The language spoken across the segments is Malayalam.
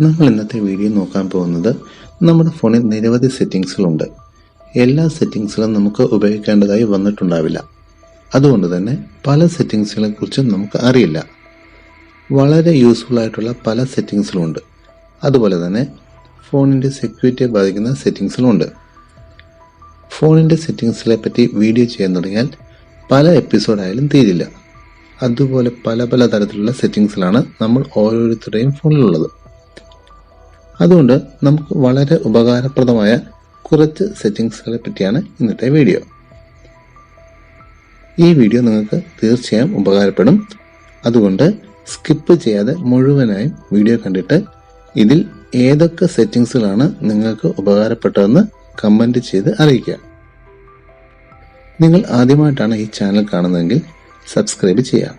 നമ്മൾ ഇന്നത്തെ വീഡിയോ നോക്കാൻ പോകുന്നത് നമ്മുടെ ഫോണിൽ നിരവധി സെറ്റിങ്സുകളുണ്ട് എല്ലാ സെറ്റിങ്സുകളും നമുക്ക് ഉപയോഗിക്കേണ്ടതായി വന്നിട്ടുണ്ടാവില്ല. അതുകൊണ്ട് തന്നെ പല സെറ്റിങ്സുകളെ കുറിച്ചും നമുക്ക് അറിയില്ല. വളരെ യൂസ്ഫുൾ ആയിട്ടുള്ള പല സെറ്റിങ്സുകളുണ്ട് അതുപോലെ തന്നെ ഫോണിന്റെ സെക്യൂരിറ്റിയെ ബാധിക്കുന്ന സെറ്റിങ്സുകളുണ്ട് ഫോണിന്റെ സെറ്റിംഗ്സുകളെ പറ്റി വീഡിയോ ചെയ്യാൻ തുടങ്ങിയാൽ പല എപ്പിസോഡായാലും തീരില്ല. അതുപോലെ പല പല തരത്തിലുള്ള സെറ്റിങ്സിലാണ് നമ്മൾ ഓരോരുത്തരുടെയും ഫോണിലുള്ളത്. അതുകൊണ്ട് നമുക്ക് വളരെ ഉപകാരപ്രദമായ കുറച്ച് സെറ്റിങ്സുകളെ പറ്റിയാണ് ഇന്നത്തെ വീഡിയോ. ഈ വീഡിയോ നിങ്ങൾക്ക് തീർച്ചയായും ഉപകാരപ്പെടും. അതുകൊണ്ട് സ്കിപ്പ് ചെയ്യാതെ മുഴുവനായും വീഡിയോ കണ്ടിട്ട് ഇതിൽ ഏതൊക്കെ സെറ്റിങ്സുകളാണ് നിങ്ങൾക്ക് ഉപകാരപ്പെട്ടതെന്ന് കമന്റ് ചെയ്ത് അറിയിക്കുക. നിങ്ങൾ ആദ്യമായിട്ടാണ് ഈ ചാനൽ കാണുന്നതെങ്കിൽ സബ്സ്ക്രൈബ് ചെയ്യുക.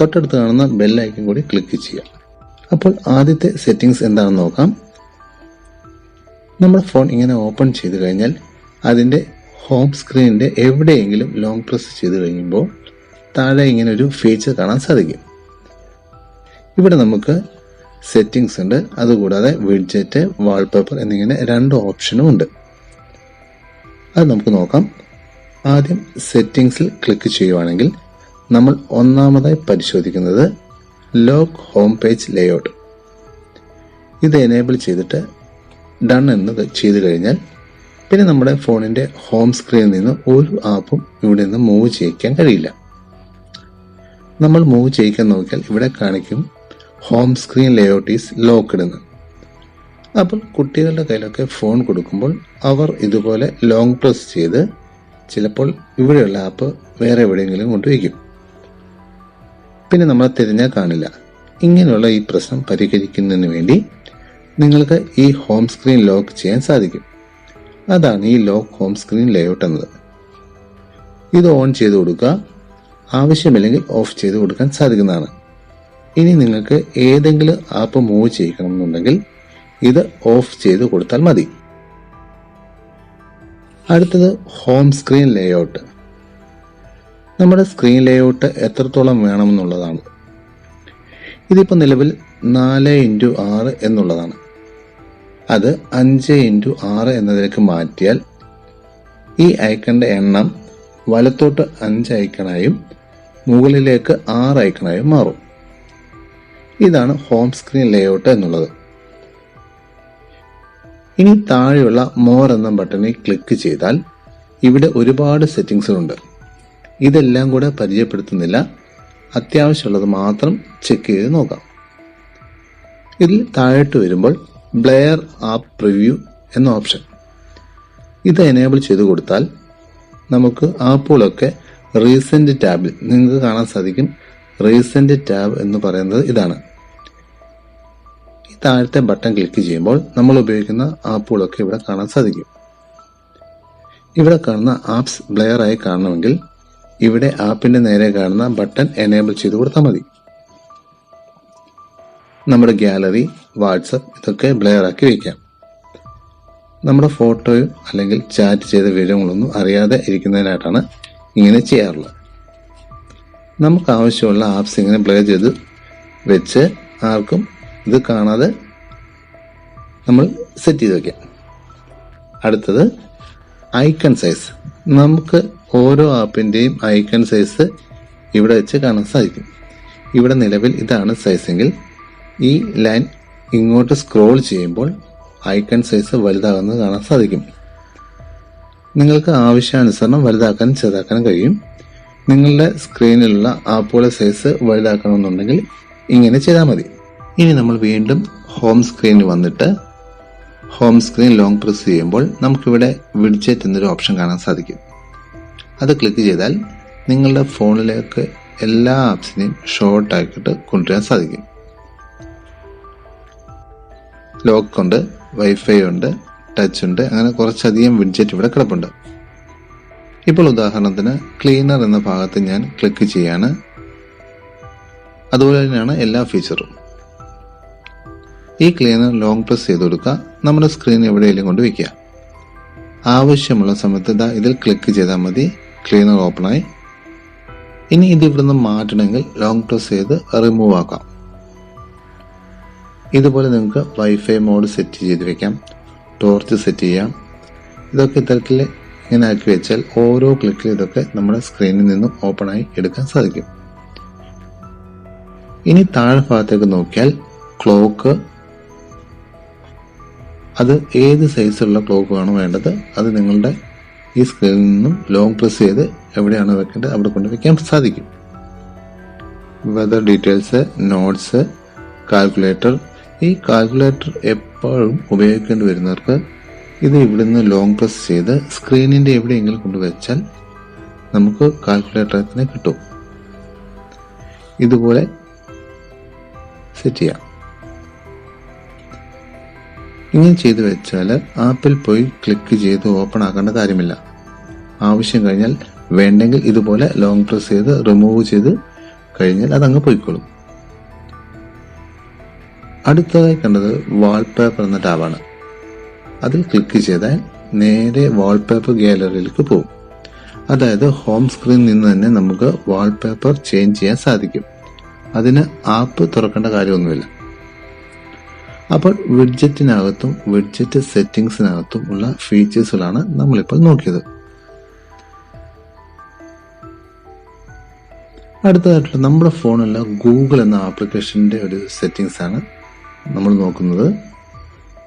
തൊട്ടടുത്ത് കാണുന്ന ബെല്ലൈക്കൻ കൂടി ക്ലിക്ക് ചെയ്യുക. അപ്പോൾ ആദ്യത്തെ സെറ്റിങ്സ് എന്താണെന്ന് നോക്കാം. നമ്മുടെ ഫോൺ ഇങ്ങനെ ഓപ്പൺ ചെയ്ത് കഴിഞ്ഞാൽ അതിന്റെ ഹോം സ്ക്രീനിന്റെ എവിടെയെങ്കിലും ലോങ് പ്രസ് ചെയ്ത് കഴിയുമ്പോൾ താഴെ ഇങ്ങനെ ഒരു ഫീച്ചർ കാണാൻ സാധിക്കും. ഇവിടെ നമുക്ക് സെറ്റിങ്സ് ഉണ്ട്. അതുകൂടാതെ വിഡ്ജറ്റ് വാൾപേപ്പർ എന്നിങ്ങനെ രണ്ട് ഓപ്ഷനും ഉണ്ട്. അത് നമുക്ക് നോക്കാം. ആദ്യം സെറ്റിങ്സിൽ ക്ലിക്ക് ചെയ്യുവാണെങ്കിൽ നമ്മൾ ഒന്നാമതായി പരിശോധിക്കുന്നത് ലോക്ക് ഹോം പേജ് ലേഔട്ട് ഇത് എനേബിൾ ചെയ്തിട്ട് ഡൺ എന്ന് ചെയ്തു കഴിഞ്ഞാൽ പിന്നെ നമ്മുടെ ഫോണിന്റെ ഹോം സ്ക്രീനിൽ നിന്ന് ഒരു ആപ്പും ഇവിടെ നിന്ന് മൂവ് ചെയ്യിക്കാൻ കഴിയില്ല. നമ്മൾ മൂവ് ചെയ്യിക്കാൻ നോക്കിയാൽ ഇവിടെ കാണിക്കും home screen layout is locked എന്ന്. അപ്പോൾ കുട്ടികളുടെ കയ്യിലൊക്കെ ഫോൺ കൊടുക്കുമ്പോൾ അവർ ഇതുപോലെ ലോങ് പ്രസ് ചെയ്ത് ചിലപ്പോൾ ഇവിടെയുള്ള ആപ്പ് വേറെ എവിടെയെങ്കിലും കൊണ്ടുവയ്ക്കും പിന്നെ നമ്മൾ തിരഞ്ഞാൽ കാണില്ല. ഇങ്ങനെയുള്ള ഈ പ്രശ്നം പരിഹരിക്കുന്നതിന് വേണ്ടി നിങ്ങൾക്ക് ഈ ഹോം സ്ക്രീൻ ലോക്ക് ചെയ്യാൻ സാധിക്കും. അതാണ് ഈ ലോക്ക് ഹോം സ്ക്രീൻ ലേഔട്ട് എന്നത്. ഇത് ഓൺ ചെയ്ത് കൊടുക്കുക. ആവശ്യമില്ലെങ്കിൽ ഓഫ് ചെയ്ത് കൊടുക്കാൻ സാധിക്കുന്നതാണ്. ഇനി നിങ്ങൾക്ക് ഏതെങ്കിലും ആപ്പ് മൂവ് ചെയ്യണമെന്നുണ്ടെങ്കിൽ ഇത് ഓഫ് ചെയ്ത് കൊടുത്താൽ മതി. അടുത്തത് ഹോം സ്ക്രീൻ ലേഔട്ട് നമ്മുടെ സ്ക്രീൻ ലേഔട്ട് എത്രത്തോളം വേണമെന്നുള്ളതാണ്. ഇതിപ്പോൾ നിലവിൽ നാല് ഇന്റു ആറ് എന്നുള്ളതാണ്. അത് അഞ്ച് ഇന്റു ആറ് എന്നതിലേക്ക് മാറ്റിയാൽ ഈ ഐക്കണിന്റെ എണ്ണം വലത്തോട്ട് അഞ്ച് ഐക്കണായും മുകളിലേക്ക് ആറ് ഐക്കണായും മാറും. ഇതാണ് ഹോം സ്ക്രീൻ ലേഔട്ട് എന്നുള്ളത്. ഇനി താഴെയുള്ള മോർ എന്ന ബട്ടണിൽ ക്ലിക്ക് ചെയ്താൽ ഇവിടെ ഒരുപാട് സെറ്റിങ്സുകളുണ്ട് ഇതെല്ലാം കൂടെ പരിചയപ്പെടുത്തുന്നില്ല. അത്യാവശ്യമുള്ളത് മാത്രം ചെക്ക് ചെയ്ത് നോക്കാം. ഇതിൽ താഴോട്ട് വരുമ്പോൾ ബ്ലെയർ ആപ്പ് പ്രിവ്യൂ എന്ന ഓപ്ഷൻ ഇത് എനേബിൾ ചെയ്ത് കൊടുത്താൽ നമുക്ക് ആപ്പുകളൊക്കെ റീസെന്റ് ടാബിൽ നിങ്ങൾക്ക് കാണാൻ സാധിക്കും. റീസെന്റ് ടാബ് എന്ന് പറയുന്നത് ഇതാണ്. ഈ താഴത്തെ ബട്ടൺ ക്ലിക്ക് ചെയ്യുമ്പോൾ നമ്മൾ ഉപയോഗിക്കുന്ന ആപ്പുകളൊക്കെ ഇവിടെ കാണാൻ സാധിക്കും. ഇവിടെ കാണുന്ന ആപ്സ് ബ്ലെയർ ആയി കാണണമെങ്കിൽ ഇവിടെ ആപ്പിന്റെ നേരെ കാണുന്ന ബട്ടൺ എനേബിൾ ചെയ്ത് കൊടുത്താൽ മതി. നമ്മുടെ ഗാലറി വാട്സപ്പ് ഇതൊക്കെ ബ്ലെയർ ആക്കി വയ്ക്കാം നമ്മുടെ ഫോട്ടോയും അല്ലെങ്കിൽ ചാറ്റ് ചെയ്ത വിവരങ്ങളൊന്നും അറിയാതെ ഇരിക്കുന്നതിനായിട്ടാണ് ഇങ്ങനെ ചെയ്യാറുള്ളത്. നമുക്ക് ആവശ്യമുള്ള ആപ്സ് ഇങ്ങനെ ബ്ലെയർ ചെയ്ത് വെച്ച് ആർക്കും ഇത് കാണാതെ നമ്മൾ സെറ്റ് ചെയ്ത് വയ്ക്കാം അടുത്തത് ഐക്കൺ സൈസ് നമുക്ക് ഓരോ ആപ്പിന്റെയും ഐക്കൺ സൈസ് ഇവിടെ വെച്ച് കാണാൻ സാധിക്കും. ഇവിടെ നിലവിൽ ഇതാണ് സൈസെങ്കിൽ ഈ ലൈൻ ഇങ്ങോട്ട് സ്ക്രോൾ ചെയ്യുമ്പോൾ ഐക്കൺ സൈസ് വലുതാകുന്നത് കാണാൻ സാധിക്കും. നിങ്ങൾക്ക് ആവശ്യാനുസരണം വലുതാക്കാനും ചെറുതാക്കാനും കഴിയും. നിങ്ങളുടെ സ്ക്രീനിലുള്ള ആപ്പുകളുടെ സൈസ് വലുതാക്കണമെന്നുണ്ടെങ്കിൽ ഇങ്ങനെ ചെയ്താൽ മതി. ഇനി നമ്മൾ വീണ്ടും ഹോം സ്ക്രീനിൽ വന്നിട്ട് ഹോം സ്ക്രീൻ ലോങ് പ്രസ് ചെയ്യുമ്പോൾ നമുക്കിവിടെ വിഡ്ജറ്റ് എന്നൊരു ഓപ്ഷൻ കാണാൻ സാധിക്കും. അത് ക്ലിക്ക് ചെയ്താൽ നിങ്ങളുടെ ഫോണിലേക്ക് എല്ലാ ആപ്സിനെയും ഷോർട്ട് ആക്കിയിട്ട് കൊണ്ടുവരാൻ സാധിക്കും. ലോക്ക് ഉണ്ട് വൈഫൈ ഉണ്ട് ടച്ച് ഉണ്ട് അങ്ങനെ കുറച്ചധികം വിഡ്ജറ്റ് ഇവിടെ കിടപ്പുണ്ട്. ഇപ്പോൾ ഉദാഹരണത്തിന് ക്ലീനർ എന്ന ഭാഗത്ത് ഞാൻ ക്ലിക്ക് ചെയ്യാണ്. അതുപോലെ തന്നെയാണ് എല്ലാ ഫീച്ചറും. ഈ ക്ലീനർ ലോങ് പ്രസ് ചെയ്ത് കൊടുക്കുക. നമ്മുടെ സ്ക്രീൻ എവിടെയെങ്കിലും കൊണ്ട് വയ്ക്കുക ആവശ്യമുള്ള സമയത്ത് ഇതാ ഇതിൽ ക്ലിക്ക് ചെയ്താൽ മതി. ക്ലീനർ ഓപ്പണായി ഇനി ഇത് ഇവിടുന്ന് മാറ്റണമെങ്കിൽ ലോങ് പ്രസ് ചെയ്ത് റിമൂവ് ആക്കാം. ഇതുപോലെ നിങ്ങൾക്ക് വൈഫൈ മോഡ് സെറ്റ് ചെയ്ത് വെക്കാം. ടോർച്ച് സെറ്റ് ചെയ്യാം. ഇതൊക്കെ ഇത്തരത്തിൽ ഇങ്ങനെ ആക്കി വെച്ചാൽ ഓരോ ക്ലിക്കിൽ ഇതൊക്കെ നമ്മുടെ സ്ക്രീനിൽ നിന്നും ഓപ്പൺ ആയി എടുക്കാൻ സാധിക്കും. ഇനി താഴെ ഭാഗത്തേക്ക് നോക്കിയാൽ ക്ലോക്ക് അത് ഏത് സൈസുള്ള ക്ലോക്ക് ആണ് വേണ്ടത് അത് നിങ്ങളുടെ ഈ സ്ക്രീനിൽ നിന്നും ലോങ് പ്രസ് ചെയ്ത് എവിടെയാണ് വെക്കേണ്ടത് അവിടെ കൊണ്ട് വെക്കാൻ സാധിക്കും. വെതർ ഡീറ്റെയിൽസ് നോട്ട്സ് കാൽക്കുലേറ്റർ ഈ കാൽക്കുലേറ്റർ എപ്പോഴും ഉപയോഗിക്കേണ്ടി വരുന്നവർക്ക് ഇത് ഇവിടുന്ന് ലോങ് പ്രസ് ചെയ്ത് സ്ക്രീനിന്റെ എവിടെയെങ്കിലും കൊണ്ടുവച്ചാൽ നമുക്ക് കാൽക്കുലേറ്റർ തന്നെ കിട്ടും. ഇതുപോലെ സെറ്റ് ചെയ്യാം. ഇങ്ങനെ ചെയ്തു വെച്ചാൽ ആപ്പിൽ പോയി ക്ലിക്ക് ചെയ്ത് ഓപ്പൺ ആക്കേണ്ട കാര്യമില്ല. ആവശ്യം കഴിഞ്ഞാൽ വേണ്ടെങ്കിൽ ഇതുപോലെ ലോങ് പ്രസ് ചെയ്ത് റിമൂവ് ചെയ്ത് കഴിഞ്ഞാൽ അതങ്ങ് പോയിക്കോളും. അടുത്തതായി കണ്ടത് വാൾപേപ്പർ എന്ന ടാബാണ് അതിൽ ക്ലിക്ക് ചെയ്താൽ നേരെ വാൾപേപ്പർ ഗാലറിയിലേക്ക് പോകും. അതായത് ഹോം സ്ക്രീനിൽ നിന്ന് തന്നെ നമുക്ക് വാൾപേപ്പർ ചേഞ്ച് ചെയ്യാൻ സാധിക്കും. അതിന് ആപ്പ് തുറക്കേണ്ട കാര്യമൊന്നുമില്ല. അപ്പോൾ വിഡ്ജറ്റിനകത്തും വിഡ്ജറ്റ് സെറ്റിംഗ്സിനകത്തും ഉള്ള ഫീച്ചേഴ്സുകളാണ് നമ്മളിപ്പോൾ നോക്കിയത്. അടുത്തതായിട്ടുള്ള നമ്മുടെ ഫോണിലുള്ള ഗൂഗിൾ എന്ന ആപ്ലിക്കേഷന്റെ ഒരു സെറ്റിംഗ്സ് ആണ്. നമ്മൾ നോക്കുന്നത്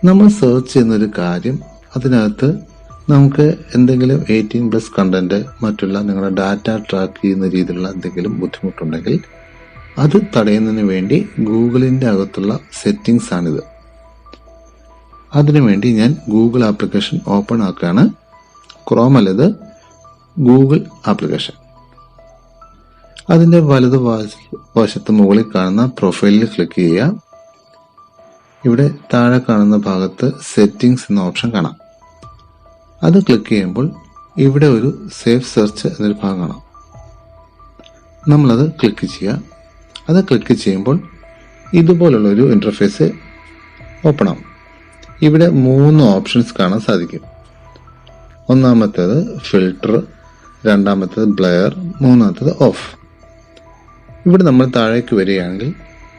നമ്മൾ സെർച്ച് ചെയ്യുന്ന ഒരു കാര്യം അതിനകത്ത് നമുക്ക് എന്തെങ്കിലും എയ്റ്റീൻ പ്ലസ് കണ്ടന്റ് മറ്റുള്ള നിങ്ങളുടെ ഡാറ്റ ട്രാക്ക് ചെയ്യുന്ന രീതിയിലുള്ള എന്തെങ്കിലും ബുദ്ധിമുട്ടുണ്ടെങ്കിൽ അത് തടയുന്നതിന് വേണ്ടി ഗൂഗിളിന്റെ അകത്തുള്ള സെറ്റിംഗ്സ് ആണിത്. അതിനുവേണ്ടി ഞാൻ ഗൂഗിൾ ആപ്ലിക്കേഷൻ ഓപ്പൺ ആക്കുകയാണ്. ക്രോം അല്ലത് ഗൂഗിൾ ആപ്ലിക്കേഷൻ. അതിന്റെ വലതു വശത്ത് മുകളിൽ കാണുന്ന പ്രൊഫൈലിൽ ക്ലിക്ക് ചെയ്യുക. ഇവിടെ താഴെ കാണുന്ന ഭാഗത്ത് സെറ്റിംഗ്സ് എന്ന ഓപ്ഷൻ കാണാം. അത് ക്ലിക്ക് ചെയ്യുമ്പോൾ ഇവിടെ ഒരു സേഫ് സെർച്ച് എന്നൊരു ഭാഗം കാണാം. നമ്മളത് ക്ലിക്ക് ചെയ്യുക. അത് ക്ലിക്ക് ചെയ്യുമ്പോൾ ഇതുപോലുള്ള ഒരു ഇന്റർഫേസ് ഓപ്പൺ ആവും. ഇവിടെ മൂന്ന് ഓപ്ഷൻസ് കാണാൻ സാധിക്കും. ഒന്നാമത്തേത് ഫിൽട്ടർ രണ്ടാമത്തേത് ബ്ലെയർ മൂന്നാമത്തേത് ഓഫ് ഇവിടെ നമ്മൾ താഴേക്ക് വരികയാണെങ്കിൽ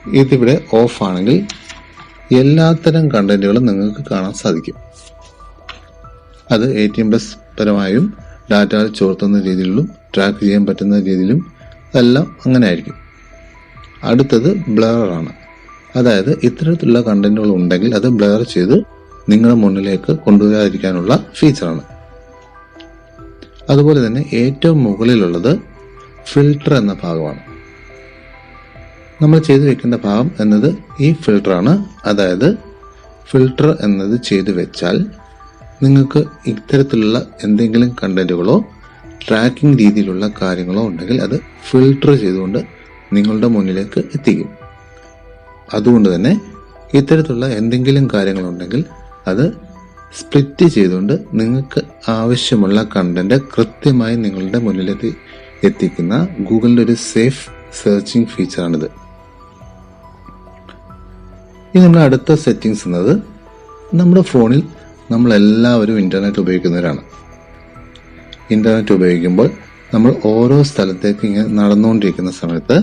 ഇതിവിടെ ഓഫ് ആണെങ്കിൽ എല്ലാത്തരം കണ്ടന്റുകളും നിങ്ങൾക്ക് കാണാൻ സാധിക്കും. അത് എ ടി എം പ്ലസ് പരമായും ഡാറ്റ ചോർത്തുന്ന രീതിയിലും ട്രാക്ക് ചെയ്യാൻ പറ്റുന്ന രീതിയിലും എല്ലാം അങ്ങനെ ആയിരിക്കും അടുത്തത് ബ്ലറാണ് അതായത് ഇത്തരത്തിലുള്ള കണ്ടന്റുകൾ ഉണ്ടെങ്കിൽ അത് ബ്ലർ ചെയ്ത് നിങ്ങളുടെ മുന്നിലേക്ക് കൊണ്ടുവരാതിരിക്കാനുള്ള ഫീച്ചറാണ് അതുപോലെ തന്നെ ഏറ്റവും മുകളിലുള്ളത് ഫിൽട്ടർ എന്ന ഭാഗമാണ്. നമ്മൾ ചെയ്തു വെക്കേണ്ട ഭാഗം എന്നത് ഈ ഫിൽട്ടറാണ് അതായത് ഫിൽട്ടർ എന്നത് ചെയ്തു വെച്ചാൽ നിങ്ങൾക്ക് ഇത്തരത്തിലുള്ള എന്തെങ്കിലും കണ്ടന്റുകളോ ട്രാക്കിംഗ് രീതിയിലുള്ള കാര്യങ്ങളോ ഉണ്ടെങ്കിൽ അത് ഫിൽട്ടർ ചെയ്തുകൊണ്ട് നിങ്ങളുടെ മുന്നിലേക്ക് എത്തിക്കും. അതുകൊണ്ട് തന്നെ ഇത്തരത്തിലുള്ള എന്തെങ്കിലും കാര്യങ്ങളുണ്ടെങ്കിൽ അത് സ്പ്ലിറ്റ് ചെയ്തുകൊണ്ട് നിങ്ങൾക്ക് ആവശ്യമുള്ള കണ്ടന്റ് കൃത്യമായി നിങ്ങളുടെ മുന്നിലെത്തി എത്തിക്കുന്ന ഗൂഗിളിന്റെ ഒരു സേഫ് സെർച്ചിങ് ഫീച്ചറാണിത് ഇനി നമ്മുടെ അടുത്ത സെറ്റിംഗ്സ് എന്നത് നമ്മുടെ ഫോണിൽ നമ്മളെല്ലാവരും എല്ലാവരും ഇന്റർനെറ്റ് ഉപയോഗിക്കുന്നവരാണ്. ഇന്റർനെറ്റ് ഉപയോഗിക്കുമ്പോൾ നമ്മൾ ഓരോ സ്ഥലത്തേക്ക് ഇങ്ങനെ നടന്നുകൊണ്ടിരിക്കുന്ന സമയത്ത്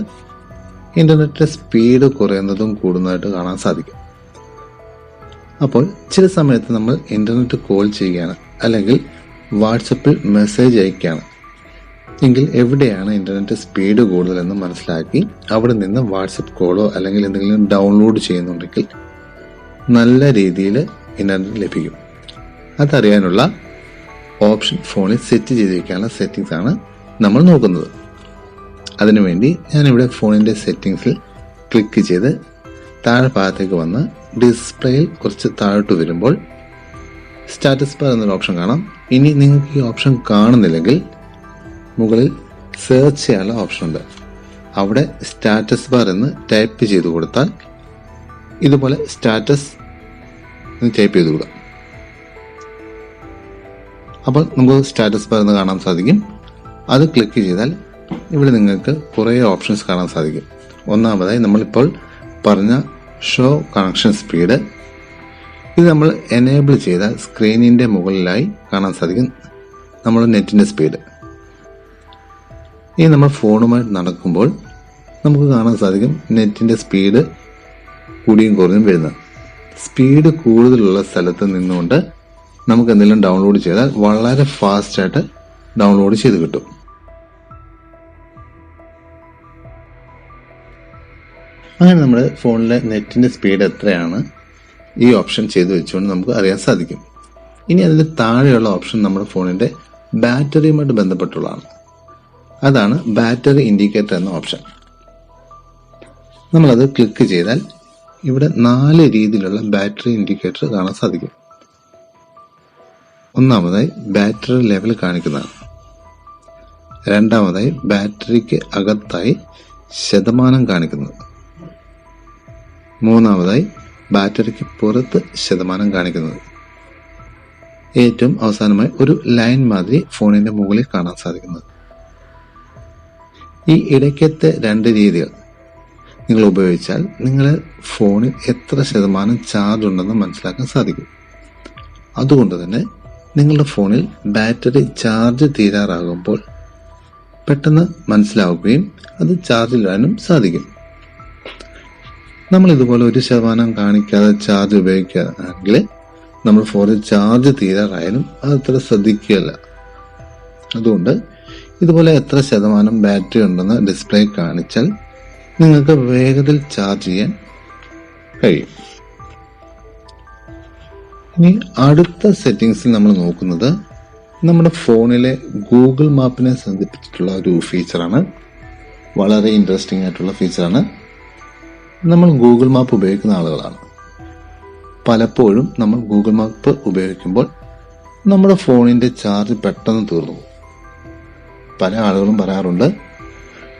ഇന്റർനെറ്റിന്റെ സ്പീഡ് കുറയുന്നതും കൂടുന്നതായിട്ട് കാണാൻ സാധിക്കും. അപ്പോൾ ചില സമയത്ത് നമ്മൾ ഇന്റർനെറ്റ് കോൾ ചെയ്യുകയാണ് അല്ലെങ്കിൽ വാട്സപ്പിൽ മെസ്സേജ് അയക്കുകയാണ്. എങ്കിൽ എവിടെയാണ് ഇന്റർനെറ്റ് സ്പീഡ് കൂടുതലെന്ന് മനസ്സിലാക്കി അവിടെ നിന്ന് വാട്സപ്പ് കോളോ അല്ലെങ്കിൽ എന്തെങ്കിലും ഡൗൺലോഡ് ചെയ്യുന്നുണ്ടെങ്കിൽ നല്ല രീതിയിൽ ഇന്റർനെറ്റ് ലഭിക്കും. അതറിയാനുള്ള ഓപ്ഷൻ ഫോണിൽ സെറ്റ് ചെയ്തിരിക്കാനുള്ള സെറ്റിംഗ്സ് ആണ് നമ്മൾ നോക്കുന്നത്. അതിനുവേണ്ടി ഞാനിവിടെ ഫോണിന്റെ സെറ്റിംഗ്സിൽ ക്ലിക്ക് ചെയ്ത് താഴെ ഭാഗത്തേക്ക് വന്ന് ഡിസ്പ്ലേയിൽ കുറച്ച് താഴോട്ട് വരുമ്പോൾ സ്റ്റാറ്റസ് ബാർ എന്നൊരു ഓപ്ഷൻ കാണാം. ഇനി നിങ്ങൾക്ക് ഈ ഓപ്ഷൻ കാണുന്നില്ലെങ്കിൽ മുകളിൽ സെർച്ച് ചെയ്യാനുള്ള ഓപ്ഷൻ ഉണ്ട്. അവിടെ സ്റ്റാറ്റസ് ബാർ എന്ന് ടൈപ്പ് ചെയ്ത് കൊടുത്താൽ ഇതുപോലെ സ്റ്റാറ്റസ് ടൈപ്പ് ചെയ്ത് കൊടുക്കാം. അപ്പോൾ നമുക്ക് സ്റ്റാറ്റസ് ബാർ എന്ന് കാണാൻ സാധിക്കും. അത് ക്ലിക്ക് ചെയ്താൽ ഇവിടെ നിങ്ങൾക്ക് കുറേ ഓപ്ഷൻസ് കാണാൻ സാധിക്കും. ഒന്നാമതായി നമ്മളിപ്പോൾ പറഞ്ഞ ഷോ കണക്ഷൻ സ്പീഡ് ഇത് നമ്മൾ എനേബിൾ ചെയ്താൽ സ്ക്രീനിന്റെ മുകളിലായി കാണാൻ സാധിക്കും. നമ്മുടെ നെറ്റിന്റെ സ്പീഡ് ഇനി നമ്മൾ ഫോണുമായിട്ട് നടക്കുമ്പോൾ നമുക്ക് കാണാൻ സാധിക്കും നെറ്റിന്റെ സ്പീഡ് കൂടിയും കുറഞ്ഞും വരുന്നത്. സ്പീഡ് കൂടുതലുള്ള സ്ഥലത്ത് നിന്നുകൊണ്ട് നമുക്ക് എന്തെങ്കിലും ഡൗൺലോഡ് ചെയ്താൽ വളരെ ഫാസ്റ്റായിട്ട് ഡൗൺലോഡ് ചെയ്ത് കിട്ടും. അങ്ങനെ നമ്മുടെ ഫോണിലെ നെറ്റിന്റെ സ്പീഡ് എത്രയാണ്? ഈ ഓപ്ഷൻ ചെയ്തു വെച്ചുകൊണ്ട് നമുക്ക് അറിയാൻ സാധിക്കും. ഇനി അതിന്റെ താഴെയുള്ള ഓപ്ഷൻ നമ്മുടെ ഫോണിന്റെ ബാറ്ററിയുമായിട്ട് ബന്ധപ്പെട്ടുള്ളതാണ്. അതാണ് ബാറ്ററി ഇൻഡിക്കേറ്റർ എന്ന ഓപ്ഷൻ. നമ്മളത് ക്ലിക്ക് ചെയ്താൽ ഇവിടെ നാല് രീതിയിലുള്ള ബാറ്ററി ഇൻഡിക്കേറ്റർ കാണാൻ സാധിക്കും. ഒന്നാമതായി ബാറ്ററി ലെവൽ കാണിക്കുന്നതാണ്. രണ്ടാമതായി ബാറ്ററിക്ക് അകത്തായി ശതമാനം കാണിക്കുന്നത്. മൂന്നാമതായി ബാറ്ററിക്ക് പുറത്ത് ശതമാനം കാണിക്കുന്നത്. ഏറ്റവും അവസാനമായി ഒരു ലൈൻ മാതിരി ഫോണിന്റെ മുകളിൽ കാണാൻ സാധിക്കുന്നത്. ഈ ഇടയ്ക്കത്തെ രണ്ട് രീതികൾ നിങ്ങൾ ഉപയോഗിച്ചാൽ നിങ്ങൾ ഫോണിൽ എത്ര ശതമാനം ചാർജ് ഉണ്ടെന്ന് മനസ്സിലാക്കാൻ സാധിക്കും. അതുകൊണ്ട് തന്നെ നിങ്ങളുടെ ഫോണിൽ ബാറ്ററി ചാർജ് തീരാറാകുമ്പോൾ പെട്ടെന്ന് മനസ്സിലാവുകയും അത് ചാർജിലിടാനും സാധിക്കും. നമ്മൾ ഇതുപോലെ ഒരു ശതമാനം കാണിക്കാതെ ചാർജ് ഉപയോഗിക്കുകയാണെങ്കിൽ നമ്മൾ ഫോണിൽ ചാർജ് തീരാറായാലും അത് അത്ര ശ്രദ്ധിക്കുകയല്ല. അതുകൊണ്ട് ഇതുപോലെ എത്ര ശതമാനം ബാറ്ററി ഉണ്ടെന്ന് ഡിസ്പ്ലേ കാണിച്ചാൽ നിങ്ങൾക്ക് വേഗത്തിൽ ചാർജ് ചെയ്യാൻ കഴിയും. ഇനി അടുത്ത സെറ്റിങ്സിൽ നമ്മൾ നോക്കുന്നത് നമ്മുടെ ഫോണിലെ ഗൂഗിൾ മാപ്പിനെ ബന്ധിപ്പിച്ചിട്ടുള്ള ഒരു ഫീച്ചറാണ് വളരെ ഇൻട്രസ്റ്റിംഗ് ആയിട്ടുള്ള ഫീച്ചറാണ് നമ്മൾ ഗൂഗിൾ മാപ്പ് ഉപയോഗിക്കുന്ന ആളുകളാണ്. പലപ്പോഴും നമ്മൾ ഗൂഗിൾ മാപ്പ് ഉപയോഗിക്കുമ്പോൾ നമ്മുടെ ഫോണിന്റെ ചാർജ് പെട്ടെന്ന് തീർന്നു പല ആളുകളും പറയാറുണ്ട്.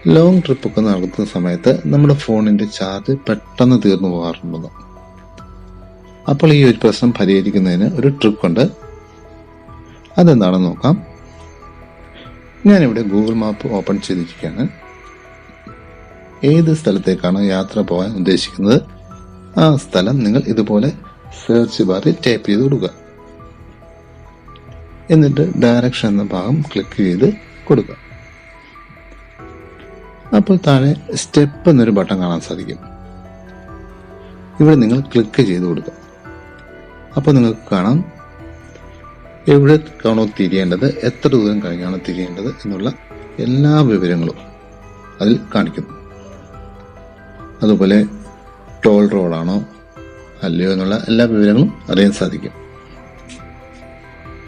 ലോങ് ട്രിപ്പൊക്കെ നടത്തുന്ന സമയത്ത് നമ്മുടെ ഫോണിന്റെ ചാർജ് പെട്ടെന്ന് തീർന്നു പോകാറുണ്ടെന്ന്. അപ്പോൾ ഈ ഒരു പ്രശ്നം പരിഹരിക്കുന്നതിന് ഒരു ട്രിപ്പ് ഉണ്ട്. അതെന്താണെന്ന് നോക്കാം. ഞാനിവിടെ ഗൂഗിൾ മാപ്പ് ഓപ്പൺ ചെയ്തിരിക്കുകയാണ്. ഏത് സ്ഥലത്തേക്കാണ് യാത്ര പോകാൻ ഉദ്ദേശിക്കുന്നത്? ആ സ്ഥലം നിങ്ങൾ ഇതുപോലെ സെർച്ച് ബാറിൽ ടൈപ്പ് ചെയ്ത് കൊടുക്കുക. എന്നിട്ട് ഡയറക്ഷൻ എന്ന ഭാഗം ക്ലിക്ക് ചെയ്ത് കൊടുക്കുക. അപ്പോൾ താഴെ സ്റ്റെപ്പ് എന്നൊരു ബട്ടൺ കാണാൻ സാധിക്കും. ഇവിടെ നിങ്ങൾ ക്ലിക്ക് ചെയ്ത് കൊടുക്കുക. അപ്പോൾ നിങ്ങൾക്ക് കാണാം എവിടേക്കാണോ തിരിയേണ്ടത് എത്ര ദൂരം കഴിഞ്ഞാണോ തിരിയേണ്ടത് എന്നുള്ള എല്ലാ വിവരങ്ങളും അതിൽ കാണിക്കുന്നു. അതുപോലെ ടോൾ റോഡാണോ അല്ലയോ എന്നുള്ള എല്ലാ വിവരങ്ങളും അറിയാൻ സാധിക്കും.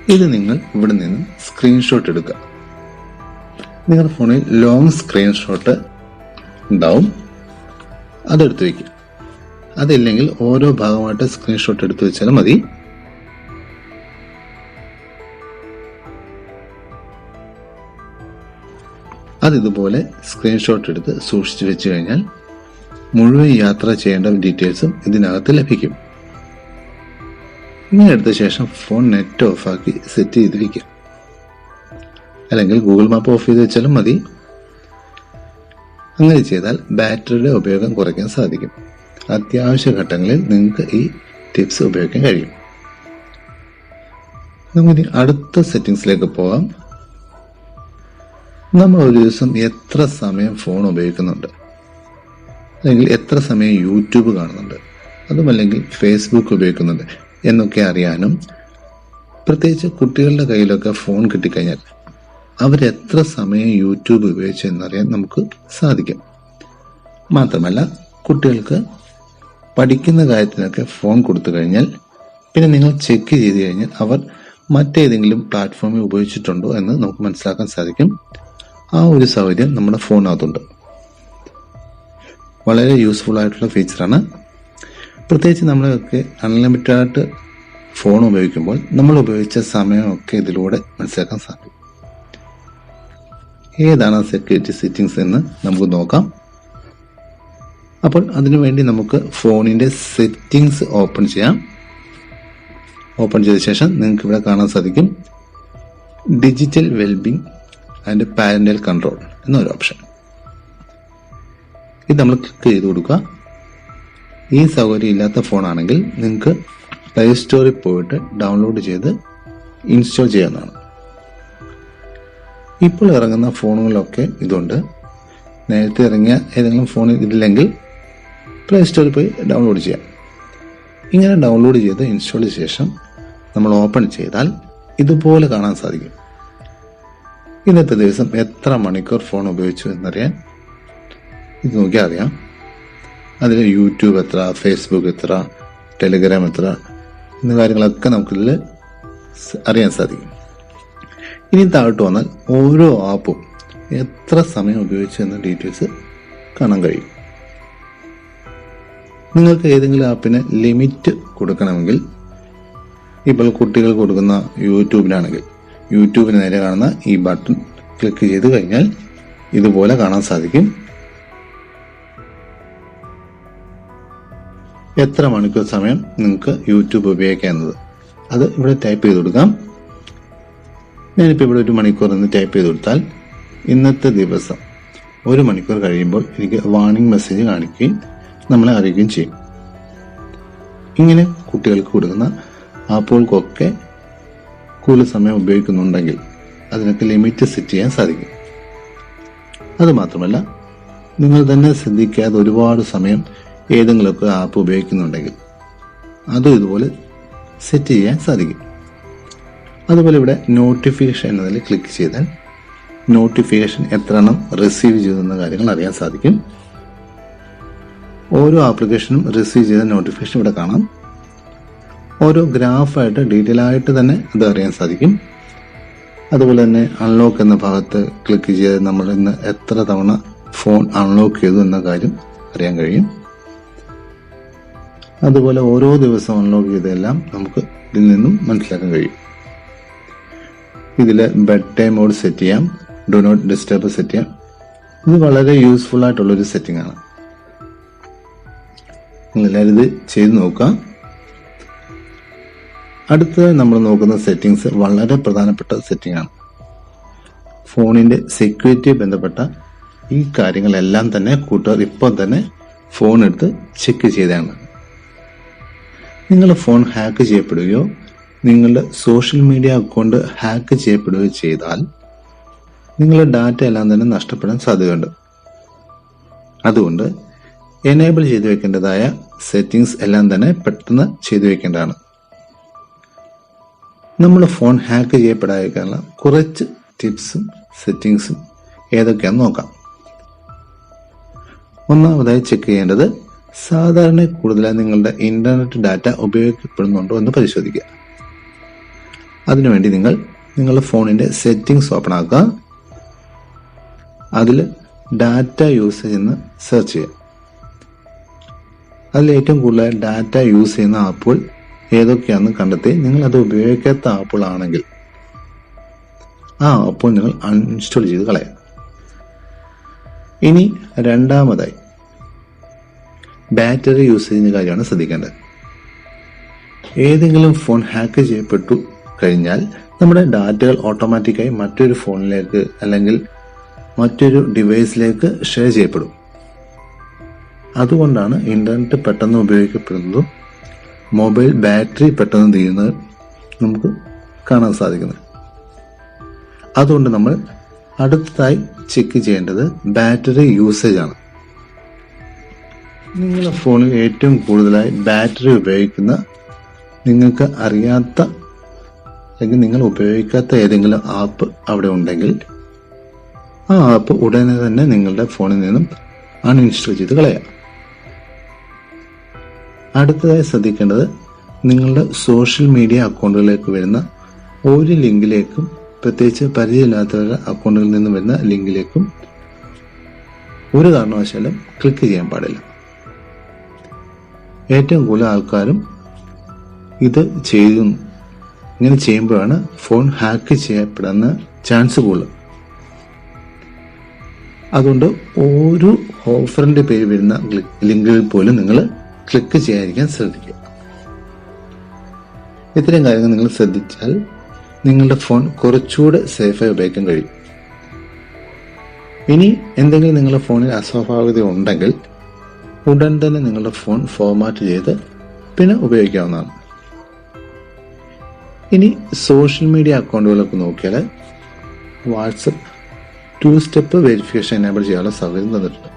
ഇത് നിങ്ങൾ ഇവിടെ നിന്ന് സ്ക്രീൻഷോട്ട് എടുക്കുക. നിങ്ങളുടെ ഫോണിൽ ലോങ് സ്ക്രീൻഷോട്ട് ഉണ്ടാവും. അതെടുത്ത് വയ്ക്കുക അതില്ലെങ്കിൽ ഓരോ ഭാഗമായിട്ട് സ്ക്രീൻഷോട്ട് എടുത്തു വെച്ചാലും മതി. അതിതുപോലെ സ്ക്രീൻഷോട്ട് എടുത്ത് സൂക്ഷിച്ചു വെച്ച് കഴിഞ്ഞാൽ മുഴുവൻ യാത്ര ചെയ്യേണ്ട ഡീറ്റെയിൽസും ഇതിനകത്ത് ലഭിക്കും. ഇങ്ങനെ എടുത്ത ശേഷം ഫോൺ നെറ്റ് ഓഫാക്കി സെറ്റ് ചെയ്ത് വയ്ക്കുക അല്ലെങ്കിൽ ഗൂഗിൾ മാപ്പ് ഓഫ് ചെയ്ത് വെച്ചാലും മതി. അങ്ങനെ ചെയ്താൽ ബാറ്ററിയുടെ ഉപയോഗം കുറയ്ക്കാൻ സാധിക്കും. അത്യാവശ്യ ഘട്ടങ്ങളിൽ നിങ്ങൾക്ക് ഈ ടിപ്സ് ഉപയോഗിക്കാൻ കഴിയും. നമുക്ക് അടുത്ത സെറ്റിംഗ്സിലേക്ക് പോകാം നമ്മൾ ഒരു ദിവസം എത്ര സമയം ഫോൺ ഉപയോഗിക്കുന്നുണ്ട്? അല്ലെങ്കിൽ എത്ര സമയം യൂട്യൂബ് കാണുന്നുണ്ട്? അതുമല്ലെങ്കിൽ ഫേസ്ബുക്ക് ഉപയോഗിക്കുന്നുണ്ട്? എന്നൊക്കെ അറിയാനും പ്രത്യേകിച്ച് കുട്ടികളുടെ കയ്യിലൊക്കെ ഫോൺ കിട്ടിക്കഴിഞ്ഞാൽ അവരെത്ര സമയം യൂട്യൂബ് ഉപയോഗിച്ചു എന്നറിയാൻ നമുക്ക് സാധിക്കും. മാത്രമല്ല കുട്ടികൾക്ക് പഠിക്കുന്ന കാര്യത്തിനൊക്കെ ഫോൺ കൊടുത്തു കഴിഞ്ഞാൽ പിന്നെ നിങ്ങൾ ചെക്ക് ചെയ്ത് കഴിഞ്ഞാൽ അവർ മറ്റേതെങ്കിലും പ്ലാറ്റ്ഫോമിൽ ഉപയോഗിച്ചിട്ടുണ്ടോ എന്ന് നമുക്ക് മനസ്സിലാക്കാൻ സാധിക്കും. ആ ഒരു സൗകര്യം നമ്മുടെ ഫോണിനകത്തുണ്ട്. വളരെ യൂസ്ഫുൾ ആയിട്ടുള്ള ഫീച്ചറാണ് പ്രത്യേകിച്ച് നമ്മളൊക്കെ അൺലിമിറ്റഡ് ആയിട്ട് ഫോൺ ഉപയോഗിക്കുമ്പോൾ നമ്മൾ ഉപയോഗിച്ച സമയമൊക്കെ ഇതിലൂടെ മനസ്സിലാക്കാൻ സാധിക്കും. ഏതാണ് സെക്യൂരിറ്റി സെറ്റിംഗ്സ് എന്ന് നമുക്ക് നോക്കാം. അപ്പോൾ അതിനുവേണ്ടി നമുക്ക് ഫോണിന്റെ സെറ്റിംഗ്സ് ഓപ്പൺ ചെയ്യാം. ഓപ്പൺ ചെയ്ത ശേഷം നിങ്ങൾക്ക് ഇവിടെ കാണാൻ സാധിക്കും. Digital wellbeing and parental control എന്നൊരു ഓപ്ഷൻ ഇത് നമ്മൾ ക്ലിക്ക് ചെയ്ത് കൊടുക്കുക. ഈ സൗകര്യം ഇല്ലാത്ത ഫോണാണെങ്കിൽ നിങ്ങൾക്ക് പ്ലേ സ്റ്റോറിൽ പോയിട്ട് ഡൗൺലോഡ് ചെയ്ത് ഇൻസ്റ്റാൾ ചെയ്യാവുന്നതാണ്. ഇപ്പോൾ ഇറങ്ങുന്ന ഫോണുകളൊക്കെ ഇതുണ്ട്. നേരത്തെ ഇറങ്ങിയ ഏതെങ്കിലും ഫോണിൽ ഇല്ലെങ്കിൽ പ്ലേ സ്റ്റോറിൽ പോയി ഡൗൺലോഡ് ചെയ്യാം. ഇങ്ങനെ ഡൗൺലോഡ് ചെയ്ത് ഇൻസ്റ്റാൾ ചെയ്ത ശേഷം നമ്മൾ ഓപ്പൺ ചെയ്താൽ ഇതുപോലെ കാണാൻ സാധിക്കും. ഇന്നത്തെ ദിവസം എത്ര മണിക്കൂർ ഫോൺ ഉപയോഗിച്ചു എന്നറിയാൻ ഇത് നോക്കിയാൽ അറിയാം. അതിൽ യൂട്യൂബ് എത്ര ഫേസ്ബുക്ക് എത്ര ടെലിഗ്രാം എത്ര എന്ന കാര്യങ്ങളൊക്കെ നമുക്കിതിൽ അറിയാൻ സാധിക്കും. ഇനി താഴോട്ട് വന്നാൽ ഓരോ ആപ്പും എത്ര സമയം ഉപയോഗിച്ചു എന്ന ഡീറ്റെയിൽസ് കാണാൻ കഴിയും. നിങ്ങൾക്ക് ഏതെങ്കിലും ആപ്പിന് ലിമിറ്റ് കൊടുക്കണമെങ്കിൽ ഇപ്പോൾ കുട്ടികൾ കൊടുക്കുന്ന യൂട്യൂബിലാണെങ്കിൽ യൂട്യൂബിന് നേരെ കാണുന്ന ഈ ബട്ടൺ ക്ലിക്ക് ചെയ്ത് കഴിഞ്ഞാൽ ഇതുപോലെ കാണാൻ സാധിക്കും. എത്ര മണിക്കൂർ സമയം നിങ്ങൾക്ക് യൂട്യൂബ് ഉപയോഗിക്കാവുന്നത് അത് ഇവിടെ ടൈപ്പ് ചെയ്ത് കൊടുക്കാം. ഞാനിപ്പോൾ ഇവിടെ ഒരു മണിക്കൂർ എന്ന് ടൈപ്പ് ചെയ്ത് കൊടുത്താൽ ഇന്നത്തെ ദിവസം ഒരു മണിക്കൂർ കഴിയുമ്പോൾ എനിക്ക് വാർണിംഗ് മെസ്സേജ് കാണിക്കുകയും നമ്മളെ അറിയുകയും ചെയ്യും. ഇങ്ങനെ കുട്ടികൾക്ക് കൊടുക്കുന്ന ആപ്പുകൾക്കൊക്കെ കൂടുതൽ സമയം ഉപയോഗിക്കുന്നുണ്ടെങ്കിൽ അതിനൊക്കെ ലിമിറ്റ് സെറ്റ് ചെയ്യാൻ സാധിക്കും. അതുമാത്രമല്ല നിങ്ങൾ തന്നെ ശ്രദ്ധിക്കാതെ ഒരുപാട് സമയം ഏതെങ്കിലുമൊക്കെ ആപ്പ് ഉപയോഗിക്കുന്നുണ്ടെങ്കിൽ അതും ഇതുപോലെ സെറ്റ് ചെയ്യാൻ സാധിക്കും. അതുപോലെ ഇവിടെ നോട്ടിഫിക്കേഷൻ എന്നതിൽ ക്ലിക്ക് ചെയ്താൽ നോട്ടിഫിക്കേഷൻ എത്ര എണ്ണം റിസീവ് ചെയ്തെന്ന കാര്യങ്ങൾ അറിയാൻ സാധിക്കും. ഓരോ ആപ്ലിക്കേഷനും റിസീവ് ചെയ്ത നോട്ടിഫിക്കേഷൻ ഇവിടെ കാണാം. ഓരോ ഗ്രാഫായിട്ട് ഡീറ്റെയിൽ ആയിട്ട് തന്നെ അത് അറിയാൻ സാധിക്കും. അതുപോലെ തന്നെ അൺലോക്ക് എന്ന ഭാഗത്ത് ക്ലിക്ക് ചെയ്ത് നമ്മൾ ഇന്ന് എത്ര തവണ ഫോൺ അൺലോക്ക് ചെയ്തു എന്ന കാര്യം അറിയാൻ കഴിയും. അതുപോലെ ഓരോ ദിവസവും അൺലോക്ക് ചെയ്തെല്ലാം നമുക്ക് ഇതിൽ നിന്നും മനസ്സിലാക്കാൻ കഴിയും. ഇതിൽ ബെഡ് ടൈം മോഡ് സെറ്റ് ചെയ്യാം. ഡു നോട്ട് ഡിസ്റ്റർബ് സെറ്റ് ചെയ്യാം. ഇത് വളരെ യൂസ്ഫുൾ ആയിട്ടുള്ളൊരു സെറ്റിംഗ് ആണ്. നിങ്ങളെല്ലാവരും ഇത് ചെയ്ത് നോക്കാം അടുത്ത നമ്മൾ നോക്കുന്ന സെറ്റിംഗ്സ് വളരെ പ്രധാനപ്പെട്ട സെറ്റിംഗ് ആണ്. ഫോണിന്റെ സെക്യൂരിറ്റി ബന്ധപ്പെട്ട ഈ കാര്യങ്ങളെല്ലാം തന്നെ കൂട്ടുകാർ ഇപ്പം തന്നെ ഫോൺ എടുത്ത് ചെക്ക് ചെയ്താണ്. നിങ്ങളുടെ ഫോൺ ഹാക്ക് ചെയ്യപ്പെടുകയോ നിങ്ങളുടെ സോഷ്യൽ മീഡിയ അക്കൗണ്ട് ഹാക്ക് ചെയ്യപ്പെടുകയോ ചെയ്താൽ നിങ്ങളുടെ ഡാറ്റ എല്ലാം തന്നെ നഷ്ടപ്പെടാൻ സാധ്യതയുണ്ട്. അതുകൊണ്ട് എനേബിൾ ചെയ്തു വെക്കേണ്ടതായ സെറ്റിംഗ്സ് എല്ലാം തന്നെ പെട്ടെന്ന് ചെയ്തു വെക്കേണ്ടതാണ്. നമ്മൾ ഫോൺ ഹാക്ക് ചെയ്യപ്പെടാതിരിക്കാനുള്ള കുറച്ച് ടിപ്സും സെറ്റിംഗ്സും ഏതൊക്കെയാണെന്ന് നോക്കാം. ഒന്നാമതായി ചെക്ക് ചെയ്യേണ്ടത് സാധാരണ കൂടുതലായി നിങ്ങളുടെ ഇന്റർനെറ്റ് ഡാറ്റ ഉപയോഗിക്കപ്പെടുന്നുണ്ടോ എന്ന് പരിശോധിക്കുക. അതിനുവേണ്ടി നിങ്ങൾ നിങ്ങളുടെ ഫോണിന്റെ സെറ്റിംഗ്സ് ഓപ്പൺ ആക്കുക. അതിൽ ഡാറ്റ യൂസേജ് എന്ന് സെർച്ച് ചെയ്യുക. അതിൽ ഏറ്റവും കൂടുതൽ ഡാറ്റ യൂസ് ചെയ്യുന്ന ആപ്പുകൾ ഏതൊക്കെയാണെന്ന് കണ്ടെത്തി നിങ്ങൾ അത് ഉപയോഗിക്കാത്ത ആപ്പുകളാണെങ്കിൽ ആ ആപ്പുകൾ നിങ്ങൾ അൺഇൻസ്റ്റാൾ ചെയ്ത് കളയാം. ഇനി രണ്ടാമതായി ബാറ്ററി യൂസേജിന്റെ കാര്യമാണ് ശ്രദ്ധിക്കേണ്ടത്. ഏതെങ്കിലും ഫോൺ ഹാക്ക് ചെയ്യപ്പെട്ടു കഴിഞ്ഞാൽ നമ്മുടെ ഡാറ്റകൾ ഓട്ടോമാറ്റിക്കായി മറ്റൊരു ഫോണിലേക്ക് അല്ലെങ്കിൽ മറ്റൊരു ഡിവൈസിലേക്ക് ഷെയർ ചെയ്യപ്പെടും. അതുകൊണ്ടാണ് ഇന്റർനെറ്റ് പെട്ടെന്ന് ഉപയോഗിക്കപ്പെടുന്നതും മൊബൈൽ ബാറ്ററി പെട്ടെന്ന് തീരുന്നത് നമുക്ക് കാണാൻ സാധിക്കുന്നത്. അതുകൊണ്ട് നമ്മൾ അടുത്തതായി ചെക്ക് ചെയ്യേണ്ടത് ബാറ്ററി യൂസേജ് ആണ്. നിങ്ങളുടെ ഫോണിൽ ഏറ്റവും കൂടുതലായി ബാറ്ററി ഉപയോഗിക്കുന്ന നിങ്ങൾക്ക് അറിയാത്ത അല്ലെങ്കിൽ നിങ്ങൾ ഉപയോഗിക്കാത്ത ഏതെങ്കിലും ആപ്പ് അവിടെ ഉണ്ടെങ്കിൽ ആ ആപ്പ് ഉടനെ തന്നെ നിങ്ങളുടെ ഫോണിൽ നിന്നും അൺഇൻസ്റ്റാൾ ചെയ്ത് കളയാം. അടുത്തതായി ശ്രദ്ധിക്കേണ്ടത് നിങ്ങളുടെ സോഷ്യൽ മീഡിയ അക്കൗണ്ടുകളിലേക്ക് വരുന്ന ഒരു ലിങ്കിലേക്കും പ്രത്യേകിച്ച് പരിചയമില്ലാത്തവരുടെ അക്കൗണ്ടുകളിൽ നിന്ന് വരുന്ന ലിങ്കിലേക്കും ഒരു കാരണവശാലും ക്ലിക്ക് ചെയ്യാൻ പാടില്ല. ഏറ്റവും കൂടുതൽ ആൾക്കാരും ഇത് ചെയ്യുന്നു ഇങ്ങനെ ചെയ്യുമ്പോഴാണ് ഫോൺ ഹാക്ക് ചെയ്യപ്പെടുന്ന ചാൻസ് കൂടുതൽ. അതുകൊണ്ട് ഒരു ഓഫറിന്റെ പേര് വരുന്ന ലിങ്കിൽ പോലും നിങ്ങൾ ക്ലിക്ക് ചെയ്യാതിരിക്കാൻ ശ്രദ്ധിക്കുക. ഇത്തരം കാര്യങ്ങൾ നിങ്ങൾ ശ്രദ്ധിച്ചാൽ നിങ്ങളുടെ ഫോൺ കുറച്ചുകൂടെ സേഫായി ഉപയോഗിക്കാൻ കഴിയും. ഇനി എന്തെങ്കിലും നിങ്ങളുടെ ഫോണിൽ അസ്വാഭാവികത ഉണ്ടെങ്കിൽ ഉടൻ തന്നെ നിങ്ങളുടെ ഫോൺ ഫോർമാറ്റ് ചെയ്ത് പിന്നെ ഉപയോഗിക്കാവുന്നതാണ്. ഇനി സോഷ്യൽ മീഡിയ അക്കൗണ്ടുകളൊക്കെ നോക്കിയാൽ WhatsApp two step verification enable ചെയ്യാനുള്ള സൗകര്യം തന്നിട്ടുണ്ട്.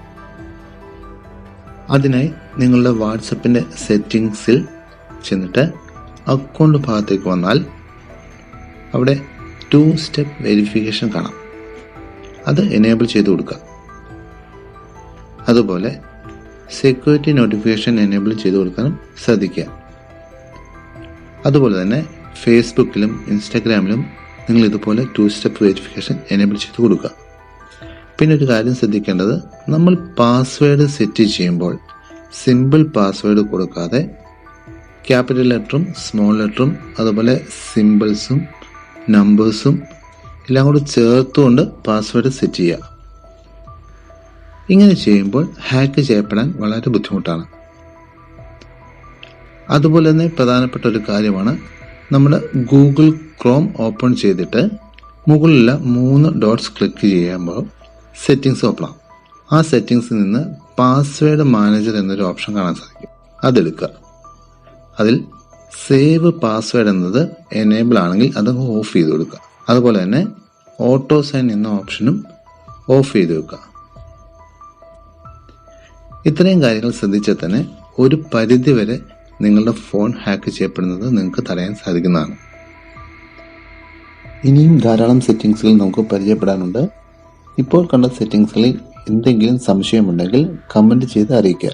അതിനായി നിങ്ങളുടെ വാട്സപ്പിന്റെ സെറ്റിങ്സിൽ ചെന്നിട്ട് അക്കൗണ്ട് ഭാഗത്തേക്ക് വന്നാൽ അവിടെ ടു സ്റ്റെപ്പ് വെരിഫിക്കേഷൻ കാണാം. അത് എനേബിൾ ചെയ്ത് കൊടുക്കുക. അതുപോലെ സെക്യൂരിറ്റി നോട്ടിഫിക്കേഷൻ എനേബിൾ ചെയ്ത് കൊടുക്കാനും ശ്രദ്ധിക്കുക. അതുപോലെ തന്നെ ഫേസ്ബുക്കിലും ഇൻസ്റ്റാഗ്രാമിലും നിങ്ങൾ ഇതുപോലെ ടു സ്റ്റെപ്പ് വെരിഫിക്കേഷൻ എനേബിൾ ചെയ്ത് കൊടുക്കുക. പിന്നെ ഒരു കാര്യം ശ്രദ്ധിക്കേണ്ടത് നമ്മൾ പാസ്വേഡ് സെറ്റ് ചെയ്യുമ്പോൾ സിമ്പിൾ പാസ്വേഡ് കൊടുക്കാതെ ക്യാപിറ്റൽ ലെറ്ററും സ്മോൾ ലെറ്ററും അതുപോലെ സിമ്പിൾസും നമ്പേഴ്സും എല്ലാം കൂടി ചേർത്തുകൊണ്ട് പാസ്വേഡ് സെറ്റ് ചെയ്യുക. ഇങ്ങനെ ചെയ്യുമ്പോൾ ഹാക്ക് ചെയ്യപ്പെടാൻ വളരെ ബുദ്ധിമുട്ടാണ്. അതുപോലെ തന്നെ പ്രധാനപ്പെട്ട ഒരു കാര്യമാണ് നമ്മൾ ഗൂഗിൾ ക്രോം ഓപ്പൺ ചെയ്തിട്ട് മുകളിലുള്ള മൂന്ന് ഡോട്ട്സ് ക്ലിക്ക് ചെയ്യുമ്പോൾ സെറ്റിങ്സ് ഓപ്പൺ ആ സെറ്റിങ്സിൽ നിന്ന് പാസ്വേഡ് മാനേജർ എന്നൊരു ഓപ്ഷൻ കാണാൻ സാധിക്കും. അതെടുക്കുക. അതിൽ സേവ് പാസ്വേഡ് എന്നത് എനേബിൾ ആണെങ്കിൽ അത് ഓഫ് ചെയ്ത് കൊടുക്കുക. അതുപോലെ തന്നെ ഓട്ടോ സൈൻ എന്ന ഓപ്ഷനും ഓഫ് ചെയ്ത് വെക്കുക. ഇത്രയും കാര്യങ്ങൾ ശ്രദ്ധിച്ചാൽ തന്നെ ഒരു പരിധി വരെ നിങ്ങളുടെ ഫോൺ ഹാക്ക് ചെയ്യപ്പെടുന്നത് നിങ്ങൾക്ക് തടയാൻ സാധിക്കുന്നതാണ്. ഇനിയും ധാരാളം സെറ്റിങ്സുകൾ നമുക്ക് പരിചയപ്പെടാനുണ്ട്. ഇപ്പോൾ കണ്ട സെറ്റിങ്സുകളിൽ എന്തെങ്കിലും സംശയമുണ്ടെങ്കിൽ കമന്റ് ചെയ്ത് അറിയിക്കുക.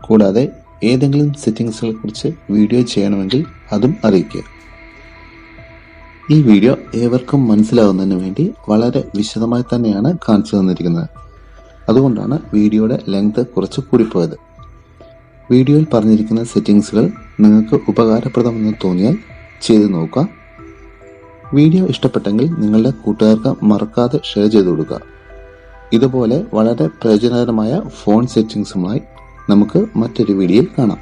കൂടാതെ ഏതെങ്കിലും സെറ്റിങ്സുകളെ കുറിച്ച് വീഡിയോ ചെയ്യണമെങ്കിൽ അതും അറിയിക്കുക. ഈ വീഡിയോ ഏവർക്കും മനസ്സിലാവുന്നതിന് വേണ്ടി വളരെ വിശദമായി തന്നെയാണ് കാണിച്ചു തന്നിരിക്കുന്നത്. അതുകൊണ്ടാണ് വീഡിയോയുടെ ലെങ്ത് കുറച്ച് കൂടിപ്പോയത്. വീഡിയോയിൽ പറഞ്ഞിരിക്കുന്ന സെറ്റിങ്സുകൾ നിങ്ങൾക്ക് ഉപകാരപ്രദമെന്ന് തോന്നിയാൽ ചെയ്തു നോക്കുക. വീഡിയോ ഇഷ്ടപ്പെട്ടെങ്കിൽ നിങ്ങളുടെ കൂട്ടുകാർക്ക് മറക്കാതെ ഷെയർ ചെയ്തു കൊടുക്കുക. ഇതുപോലെ വളരെ പ്രയോജനകരമായ ഫോൺ സെറ്റിങ്സുമായി നമുക്ക് മറ്റൊരു വീഡിയോയിൽ കാണാം.